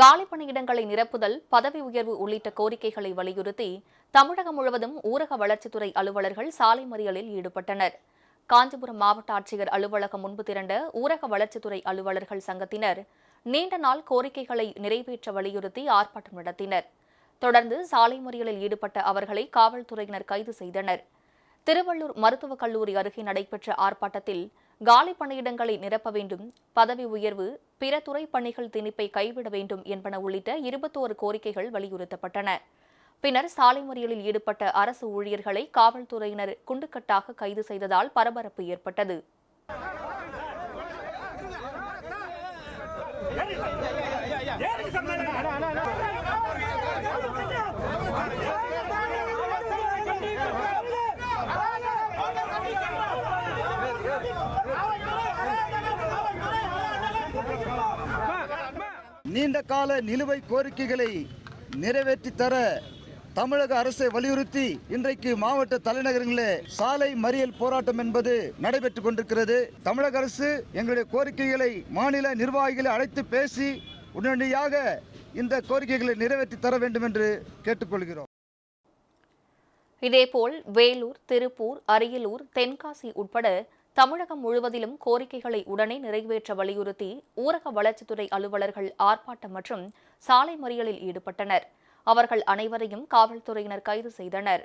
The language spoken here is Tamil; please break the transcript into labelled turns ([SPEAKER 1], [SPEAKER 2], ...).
[SPEAKER 1] காலி பணியிடங்களை நிரப்புதல் பதவி உயர்வு உள்ளிட்ட கோரிக்கைகளை வலியுறுத்தி தமிழகம் முழுவதும் ஊரக வளர்ச்சித்துறை அலுவலர்கள் சாலை மறியலில் ஈடுபட்டனர். காஞ்சிபுரம் மாவட்ட ஆட்சியர் அலுவலகம் முன்பு திரண்ட ஊரக வளர்ச்சித்துறை அலுவலர்கள் சங்கத்தினர் நீண்ட நாள் கோரிக்கைகளை நிறைவேற்ற வலியுறுத்தி ஆர்ப்பாட்டம் நடத்தினர். தொடர்ந்து சாலை மறியலில் ஈடுபட்ட அவர்களை காவல்துறையினர் கைது செய்தனர். திருவள்ளூர் மருத்துவக் கல்லூரி அருகே நடைபெற்ற ஆர்ப்பாட்டத்தில் காலி பணியிடங்களை நிரப்ப வேண்டும் பதவி உயர்வு பிற துறை பணிகள் திணிப்பை கைவிட வேண்டும் என்பன உள்ளிட்ட இருபத்தோரு கோரிக்கைகள் வலியுறுத்தப்பட்டன. பின்னர் சாலை மறியலில் ஈடுபட்ட அரசு ஊழியர்களை காவல்துறையினர் குண்டுக்கட்டாக கைது செய்ததால் பரபரப்பு ஏற்பட்டது.
[SPEAKER 2] நீண்ட கால நிலுவை கோரிக்கைகளை நிறைவேற்றி தர தமிழக அரசை வலியுறுத்தி இன்றைக்கு மாவட்ட தலைநகரங்களில் சாலை மறியல் போராட்டம் என்பது நடைபெற்றுக் கொண்டிருக்கிறது. தமிழக அரசு எங்களுடைய கோரிக்கைகளை மாநில நிர்வாகிகளை அழைத்து பேசி உடனடியாக இந்த கோரிக்கைகளை நிறைவேற்றி தர வேண்டும் என்று கேட்டுக்கொள்கிறோம்.
[SPEAKER 1] இதேபோல் வேலூர் திருப்பூர் அரியலூர் தென்காசி உட்பட தமிழகம் முழுவதிலும் கோரிக்கைகளை உடனே நிறைவேற்ற வலியுறுத்தி ஊரக வளர்ச்சித்துறை அலுவலர்கள் ஆர்ப்பாட்டம் மற்றும் சாலை மறியலில் ஈடுபட்டனர். அவர்கள் அனைவரையும் காவல்துறையினர் கைது செய்தனர்.